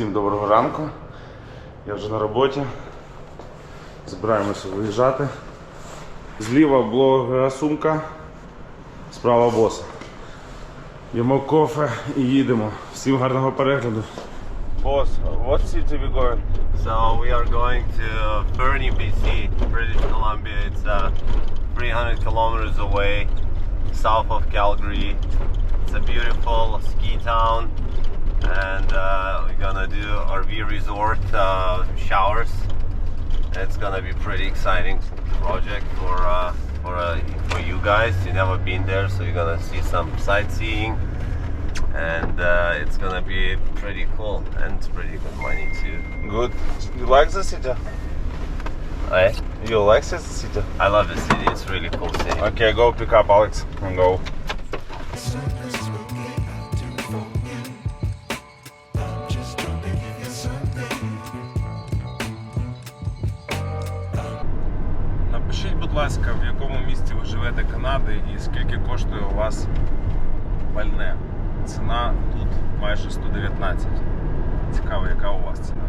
Всім доброго ранку. Я вже на роботі. Збираємося виїжджати. Зліва блогера сумка, справа боса. Їмо кофе і їдемо. Всім гарного перегляду. Бос, what city we going? So we are going to Fernie, BC, British Columbia. It's uh, 300 kilometers away, south of Calgary. It's a beautiful ski town, and uh, we're gonna do RV resort uh, showers. It's gonna be pretty exciting project for uh, for uh, for you guys. You never been there, so you're gonna see some sightseeing, and uh, it's gonna be pretty cool and pretty good money too. Good. You like the city? Eh? You like the city? I love the city. It's really cool city. Okay, go pick up Alex and go. Живете Канади і скільки коштує у вас пальне. Ціна тут майже 119. Цікаво, яка у вас ціна.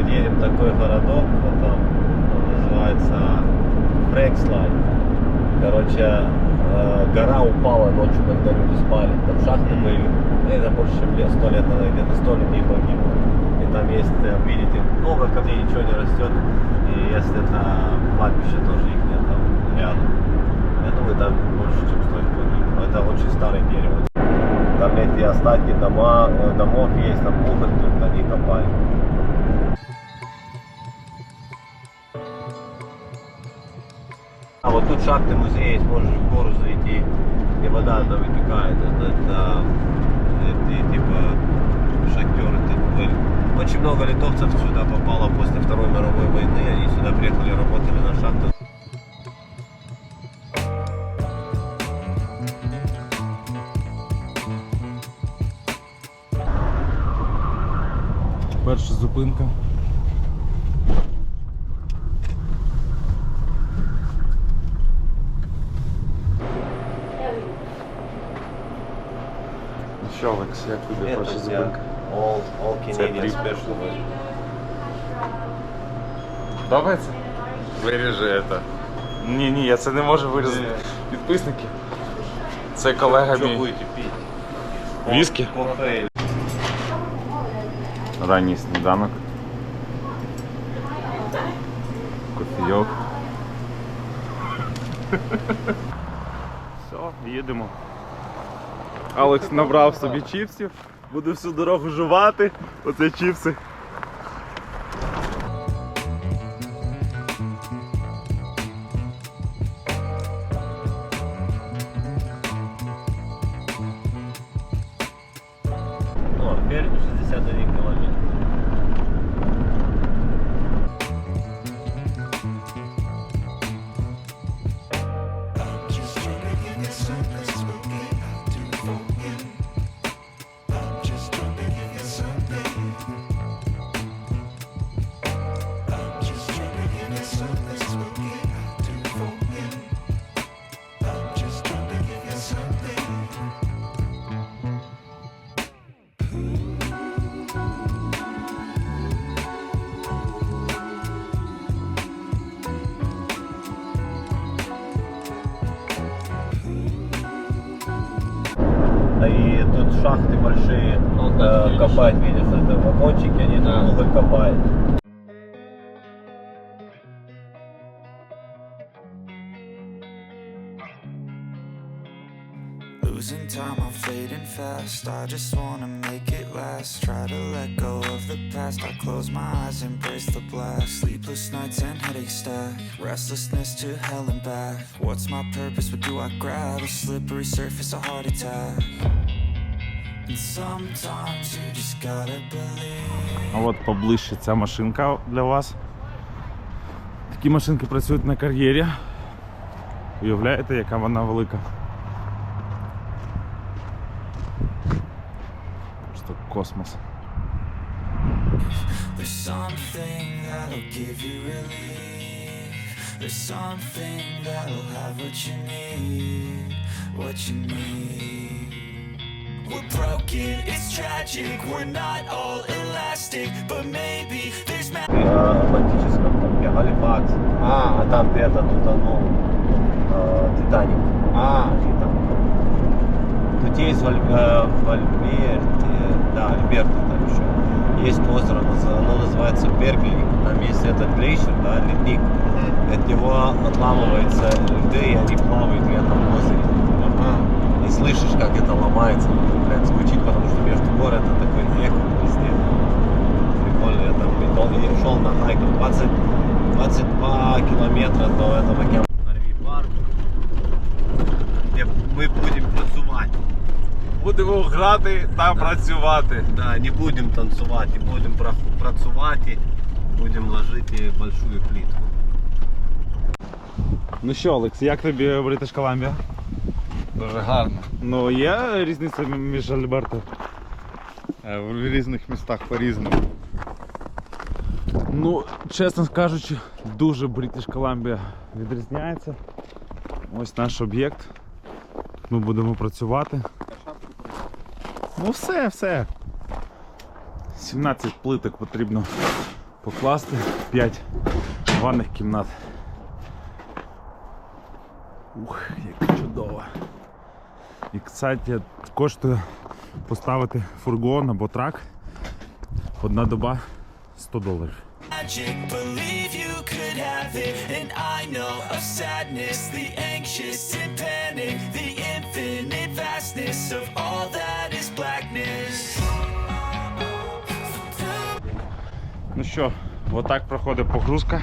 Поедем в такой городок, вот там называется Фрекслайн. Короче, э, гора упала ночью, когда люди спали. Там шахты были. Ну, Это больше, чем лет, сто лет назад, где-то сто людей погибло. И там есть, э, видите, много камней, ничего не растет. И есть это кладбище тоже их нет там рядом. Я думаю, там больше, чем сто их погибло. Это очень старое дерево. Там эти остатки дома, э, домов есть, там уголь только они копали. Шахты музея есть, можешь в гору зайти, и вода она вытекает. Это, это, это типа шахтеры. Очень много литовцев сюда попало после Второй мировой войны, они сюда приехали, работали на шахтах. Перша зупинка. Що, Олекс, як тобі перша зупинка? all, all Canadian трip. special was Подобається? Виріжи це. Ні, ні, я це не можу вирізати. Підписники. Це колега Что мій. будете пить? Виски? Кофе Ранній сніданок. Кофійок. Все, їдемо. Алекс набрав собі чіпсів. буде всю дорогу жувати. Оце чіпси. И тут шахты большие, э, копать, видишь, это вагончики, они тут много копают. Losing time, I'm fading fast. I just wanna make it last. Try to let go of the past. I close my eyes, embrace the blast. Sleepless nights and headaches stack. Restlessness to hell and back. What's my purpose? What do I grab? A slippery surface, a heart attack. А от поближче ця машинка для вас. Такі машинки працюють на кар'єрі. Уявляєте, яка вона велика. Просто космос. There's something that'll have what you need, what you need. We're broken, it's tragic. We're not all elastic, but maybe there's Атлантическом, там где Галифакс. А, а там где этот утонул э, Титаник. А, и там. Тут есть в, Аль- э, в Альберте, да, Альберта там еще. Есть озеро, оно называется Беркли. Там есть этот глейшер, да, ледник. От него отламываются льды, и они плавают летом в озере. И слышишь, как это ломается. Прям звучит, потому что между гор это такой эхо везде. Прикольно, я там дол- я шел на хайку 20, 22 километра до этого кем. парк, де ми будемо працювати. Будемо грати та працювати. Да, не будемо танцювати, будемо пра- працювати, будемо ложити большую плитку. Ну що, Олекс, як тобі Бритиш Коламбія? Дуже гарно. Ну є різниця між Альберто? Е, В різних містах по-різному. Ну, чесно кажучи, дуже Бритиш Коламбія відрізняється. Ось наш об'єкт. Ми будемо працювати. Ну все, все. 17 плиток потрібно покласти, 5 ванних кімнат. Ух, кстати, коштує поставити фургон або трак. Одна доба 100 доларів. magic. Believe you could have it. And I know of sadness, the anxious and panic, the infinite vastness of all that is blackness. Ну що, отак проходить погрузка,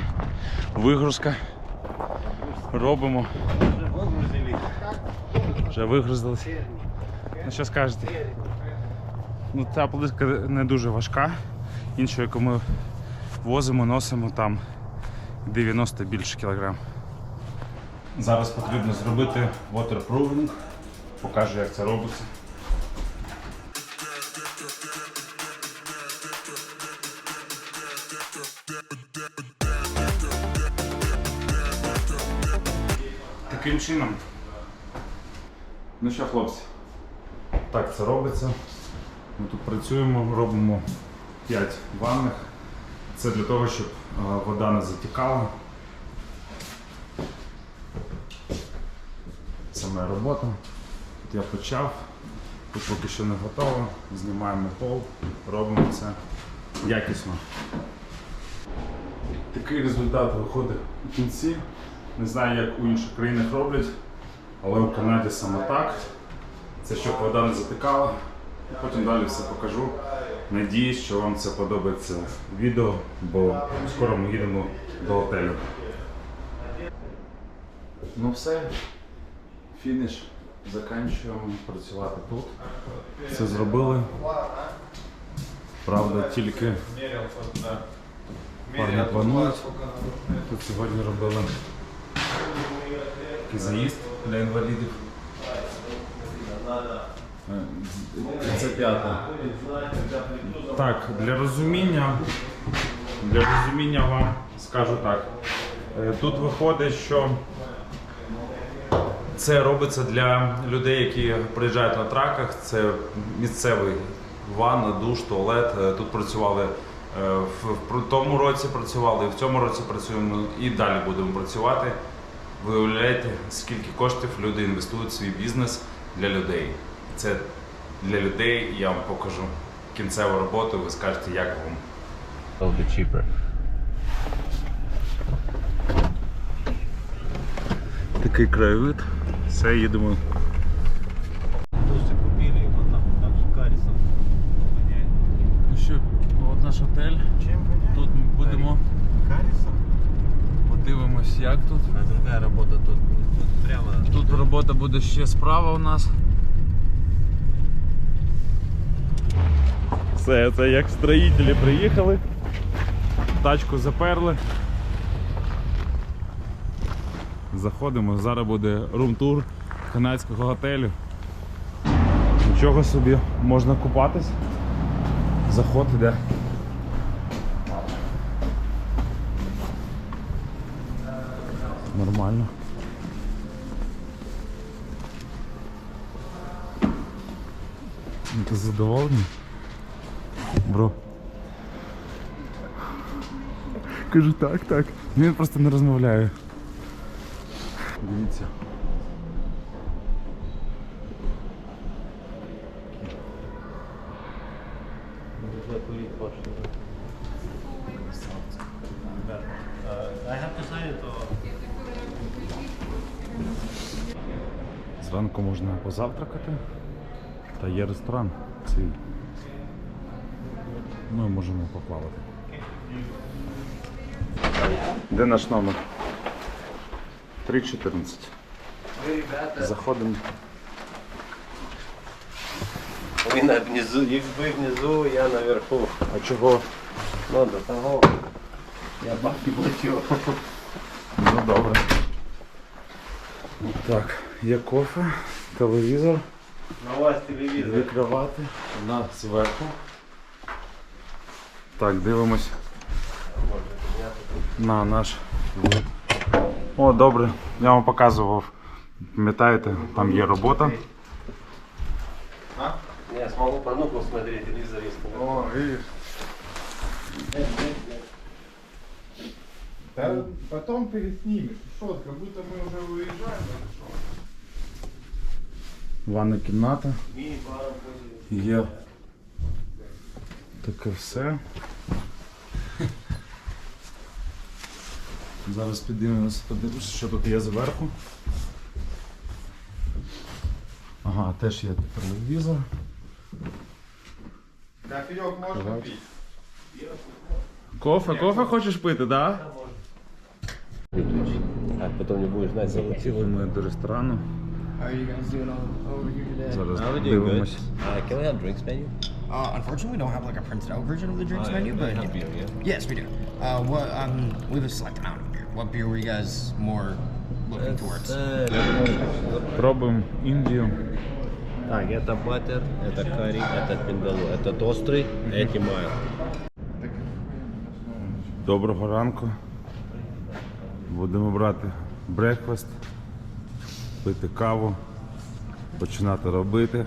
вигрузка. Робимо. Вже вигрузились. Ну що скажете? Ну ця плитка не дуже важка. Іншу, яку ми возимо, носимо там 90 більше кілограм. Зараз потрібно зробити waterproofing. Покажу, як це робиться. Таким чином. Ну що, хлопці, так це робиться. Ми тут працюємо, робимо 5 ванних. Це для того, щоб вода не затікала. Це моя робота. Тут я почав, тут поки що не готово. Знімаємо пол, робимо це якісно. Такий результат виходить у кінці. Не знаю, як у інших країнах роблять, але у Канаді саме так. Це щоб вода не затикала. Потім далі все покажу. Надіюсь, що вам це подобається відео, бо скоро ми їдемо до готелю. Ну все, фініш. Заканчуємо працювати тут. Це зробили. Правда, тільки парні планують. Тут сьогодні робили такий заїзд для інвалідів. Це п'ята. Так, для розуміння, для розуміння вам скажу так. Е, Тут виходить, що це робиться для людей, які приїжджають на траках. Це місцевий ванна, душ, туалет. Е, Тут працювали е, в тому році працювали, в цьому році працюємо і далі будемо працювати. Ви уявляєте, скільки коштів люди інвестують в свій бізнес для людей. Це для людей. Я вам покажу кінцеву роботу, ви скажете, як вам. A little cheaper. Такий краєвид. Все, їдемо. Слушайте, купили его там, там же карисом. Ну що, от наш готель. Тут будемо? Подивимось, як тут. А другая работа тут. Тут прямо. Тут робота буде ще справа у нас. Все, це як строїтелі приїхали, тачку заперли. Заходимо, зараз буде рум-тур канадського готелю. Нічого собі, можна купатись. Заход іде. Нормально. Ну, Ти задоволений? Бро. Кажу так, так. Він просто не розмовляє. Дивіться. Нужно курить пошли. Зранку можна позавтракати. Та є ресторан свій. Ми можемо поплавати. Де наш номер? 3.14. Заходимо. Вы на внизу, и вы внизу, я наверху. А чого? Ну, до того. Я бабки платил. Ну добре. Так, є кофе, телевізор, На вас дві телевизор. кровати, одна зверху. Так, дивимось на наш. вид. О, добре. Я вам показував. Пам'ятаєте, там є робота. Я смогу по внуку смотреть телевизор, О, видиш. Да потом переснимешь. Что, как будто мы уже выезжаем или что? Ванна кімната. Є таке все. Зараз підіймемося, подивимося, що тут є зверху. Ага, теж є телевізор. Кофе, кофе хочеш пити, так? Да? А потом не будешь знать, Залетіли ми до ресторану. How are you guys doing all over here today? Зараз How we doing? Good. дивимось. Uh, can we have drinks menu? Uh, unfortunately, we don't have like a printed out version of the drinks Oh, yeah, menu, we but have beer, yeah? yes, we do. Uh, what um, we have a select amount of beer. What beer were you guys more looking towards? Пробуємо Індію. Так, это батер, это карри, это пиндалу, этот острый, эти майл. Доброго ранку. Будемо брати брекфаст, пити каву, починати робити.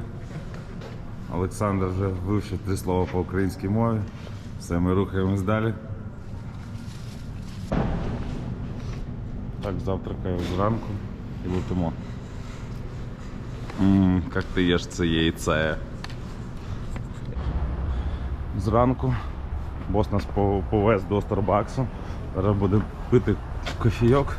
Олександр вже вивчив три слова по українській мові. Все, ми рухаємось далі. Так, завтракаю зранку і летимо. Ммм, як ти їш це яйце. Зранку бос нас по- повез до Старбаксу. Зараз будемо пити кофійок.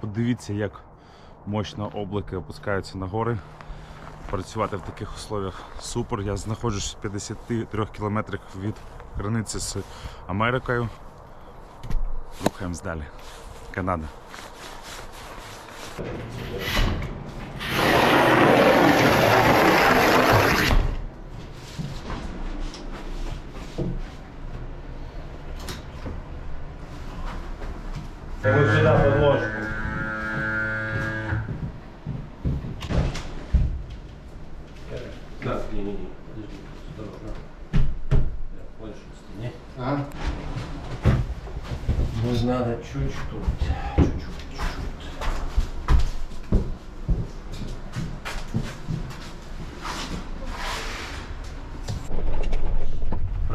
Подивіться, як мощно облаки опускаються на гори. Працювати в таких условиях супер. Я знаходжусь в 53 кілометрах від границі з Америкою. Рухаємось далі. Канада.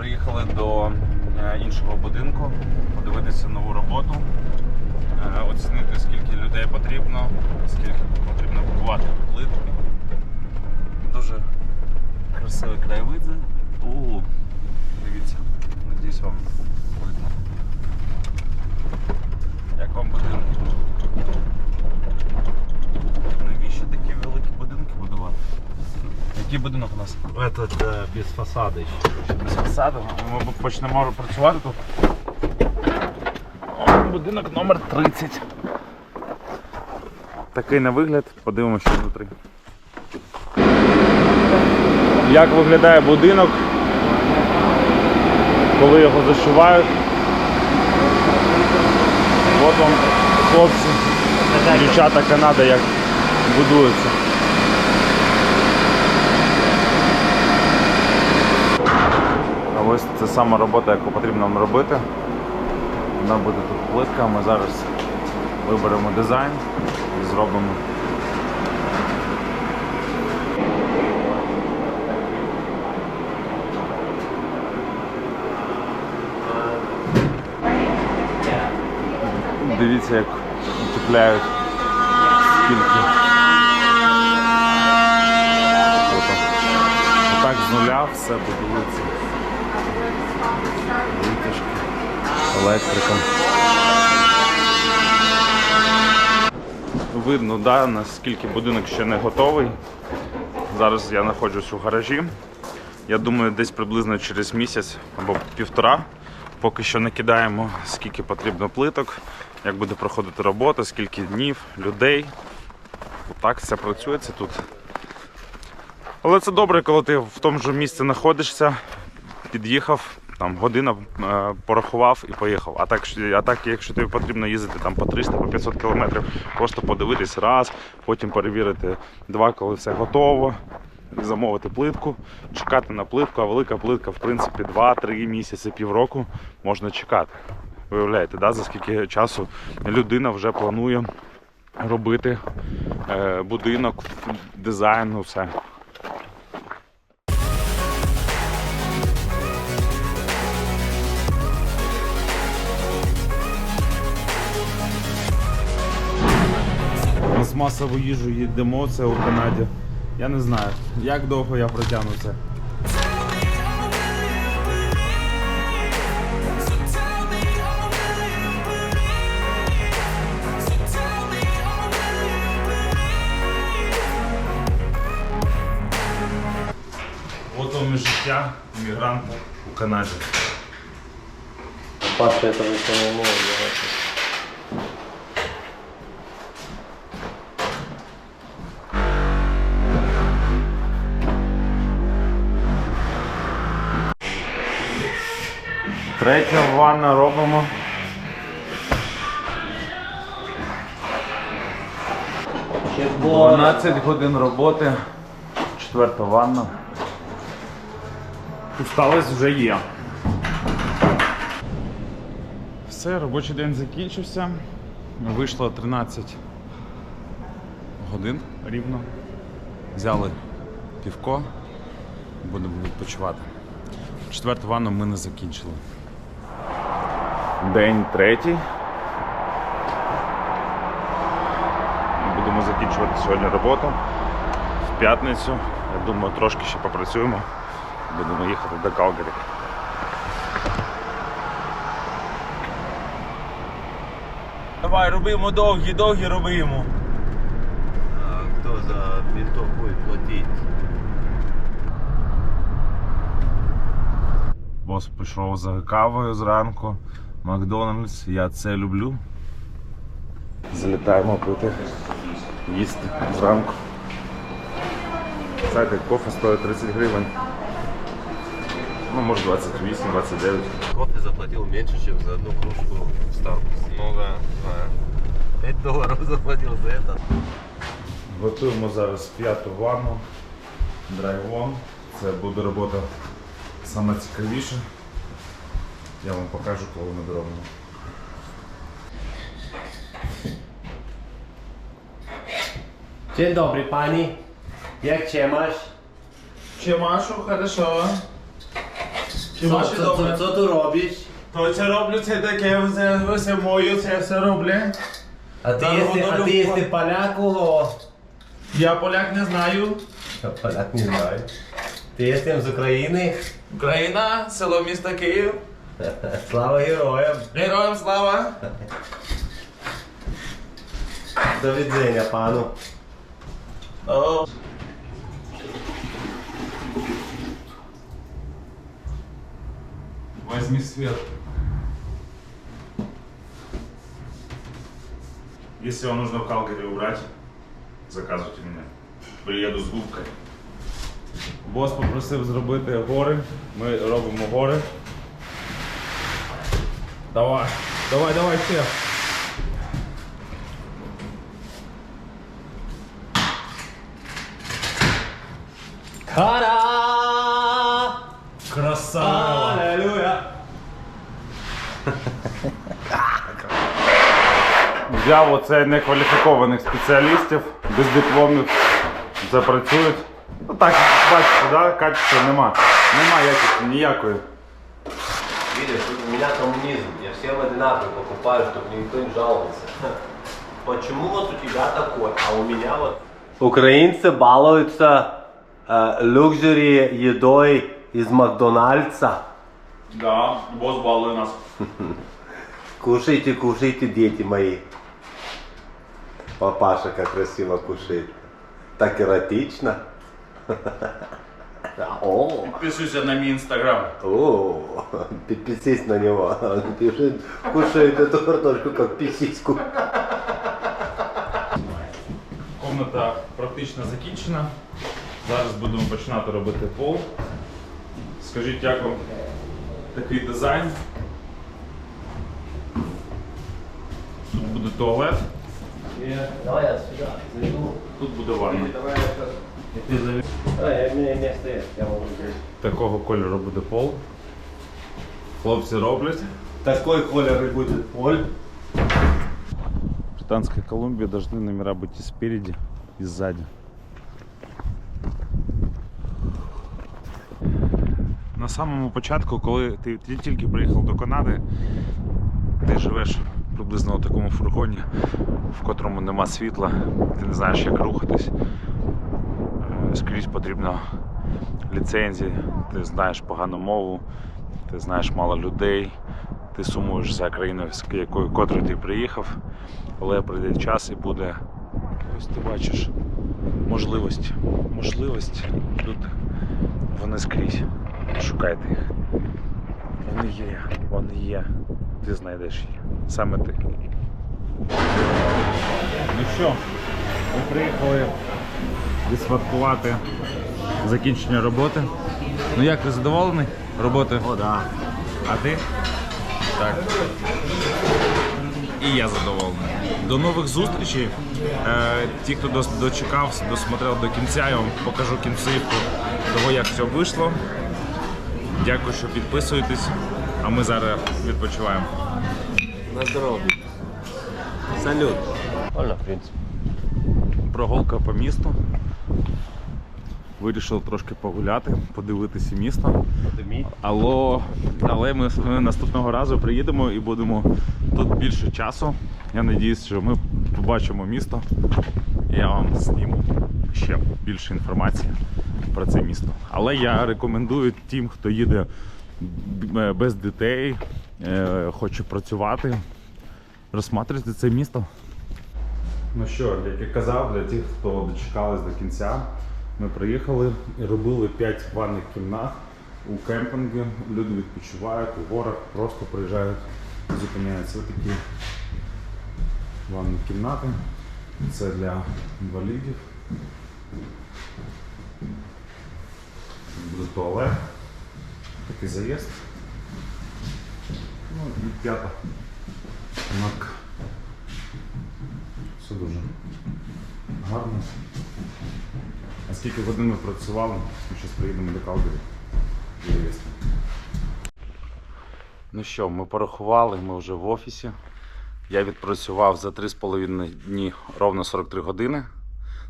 Приїхали до е, іншого будинку, подивитися нову роботу, е, оцінити скільки людей потрібно, скільки потрібно купувати плитки. Дуже красивий краєвид. О, дивіться, надіюсь вам видно. Як вам будинок? Який будинок у нас? Этот э, без фасада еще. без фасаду. Ми почнемо працювати тут. О, будинок номер 30. Такий на вигляд, подивимося, що внутрі. Як виглядає будинок, коли його зашивають. От вам хлопці, дівчата Канада як будуються. Ось це сама робота, яку потрібно нам робити. Вона буде тут плитка. Ми зараз виберемо дизайн і зробимо. Дивіться, як утепляють скільки. Отак. З нуля все будується. Електрика. Видно, да, наскільки будинок ще не готовий. Зараз я знаходжусь у гаражі. Я думаю, десь приблизно через місяць або півтора. Поки що не кидаємо, скільки потрібно плиток, як буде проходити робота, скільки днів, людей. Так все працюється тут. Але це добре, коли ти в тому ж місці знаходишся, під'їхав, там година е, порахував і поїхав. А так, а так, якщо тобі потрібно їздити там по 300 по 500 кілометрів, просто подивитись раз, потім перевірити два, коли все готово, замовити плитку, чекати на плитку, а велика плитка, в принципі, 2-3 місяці, півроку можна чекати. Виявляєте, да, за скільки часу людина вже планує робити е, будинок, дизайн, ну все. Пластмасову їжу їдемо, це у Канаді. Я не знаю, як довго я протягну це. От вам життя іммігранта у Канаді. Паша этого еще не умеет Третя ванна робимо. Чего? 12 годин роботи. Четверта ванна. Усталость вже є. Все, робочий день закінчився. Вийшло 13 годин рівно. Взяли півко, будемо відпочивати. Четверту ванну ми не закінчили. День третій. Будемо закінчувати сьогодні роботу. В п'ятницю, я думаю, трошки ще попрацюємо. Будемо їхати до Калгарі. Давай, робимо довгі, довгі робимо. А кто за ментов будет платить? Бос пішов за кавою зранку. Макдональдс, я це люблю. Залітаємо пити, їсти зранку. Знаєте, кофе стоїть 30 гривень. Ну, може 28, 29. Кофе заплатил меньше, чем за одну кружку в Starbucks. Ну да, знаю. 5 долларов заплатил за это. Готуємо зараз п'яту ванну, драйвон. Це буде робота саме цікавіша. Я вам покажу, коли ми доробимо. Dzień добрий пані. Як cię masz? Чимашу, хорошо. Co, добре. що co робиш. robisz? То це роблю, це таке, все, все мою, це все роблю. A ty, Tam jesteś, a ty hodowlą- jesteś Я поляк не знаю. Polak nie znaj. Ty? Україна, село місто Київ. Слава героям! Героям слава! Do widzenia panu. О. Возьми свет. Если вам нужно в Калгари убрать, заказывайте меня. Приеду з губкою. Бос попросив зробити гори. Ми робимо гори. Давай, давай, давай, ще. Хара! Красава! Аллилуйя! Взяв оце некваліфікованих спеціалістів, без дипломів запрацюють. Ну так, бачите, да? качества нема. Нема якості ніякої. Видишь, тут у меня коммунизм Я всем одинаково покупаю, чтобы никто не жаловался. Почему вот у тебя такой, а у меня вот... Украинцы балуются э, люксури едой из Макдональдса. Да, бос балує нас. Кушайте, кушайте, дети мои. Папаша как красиво кушает. Так эротично. О, Підписуйся на мій інстаграм. о, подписись на него. Он пишет, кушает эту картошку как писиську. Комната практично закінчена. Зараз будемо починати робити пол. Скажіть, як вам такий дизайн? Тут буде туалет, Давай я сюда зайду. тут буде ванна. А, я, я. Такого кольору буде пол. Хлопці роблять. Такой колер и будет поль. В Британской Колумбии должны номера быть и спереди, и сзади. На самому початку, коли ти, ти тільки приїхав до Канади, ти живеш приблизно у такому фургоні, в котрому нема світла, ти не знаєш, як рухатись. Скрізь потрібно ліцензії, ти знаєш погану мову, ти знаєш мало людей, ти сумуєш за країною, з якою котрою ти приїхав, але прийде час і буде. Ось ти бачиш можливості. Можливості тут вони скрізь. Шукайте їх. Вони є, вони є. Ти знайдеш їх. Саме ти. Ну що, ми приїхали відсвяткувати закінчення роботи. Ну як ти задоволений роботи? О, да. А ти? Так. І я задоволений. До нових зустрічей. Е, ті, хто дос- дочекався, досмотрел до кінця, я вам покажу кінцівку того, як все вийшло. Дякую, що підписуєтесь, а ми зараз відпочиваємо. На здоровье. Салют. Можно, в принципе. Прогулка по місту. Вирішив трошки погуляти, подивитися місто. Алло, але ми, ми наступного разу приїдемо і будемо тут більше часу. Я сподіваюся, що ми побачимо місто. І я вам зніму ще більше інформації про це місто. Але я рекомендую тим, хто їде е, без дітей, е, хоче працювати, розсматривати це місто. Ну що, як я казав, для тих, хто дочекались до кінця, ми приїхали і робили 5 ванних кімнат у кемпінгі. Люди відпочивають у горах, просто приїжджають, зупиняються. Ось такі ванні кімнати. Це для інвалідів. Буде туалет, такий заїзд. Ну і п'ята. Все дуже гарно. Скільки годин ми працювали, ми зараз приїдемо до Калгарі. Ну що, ми порахували, ми вже в офісі. Я відпрацював за 3,5 дні ровно 43 години.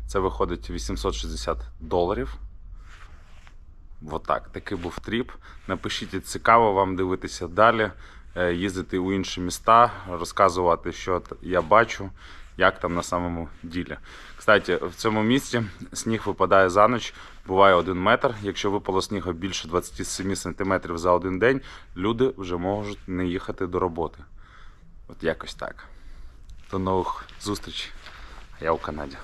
Це виходить 860 доларів. Отак, такий був тріп. Напишіть, цікаво вам дивитися далі, е, їздити у інші міста, розказувати, що я бачу, як там на самому ділі. Кстати, в цьому місці сніг випадає за ніч, буває один метр. Якщо випало снігу більше 27 сантиметрів за один день, люди вже можуть не їхати до роботи. От якось так. До нових зустрічей. Я у Канаді.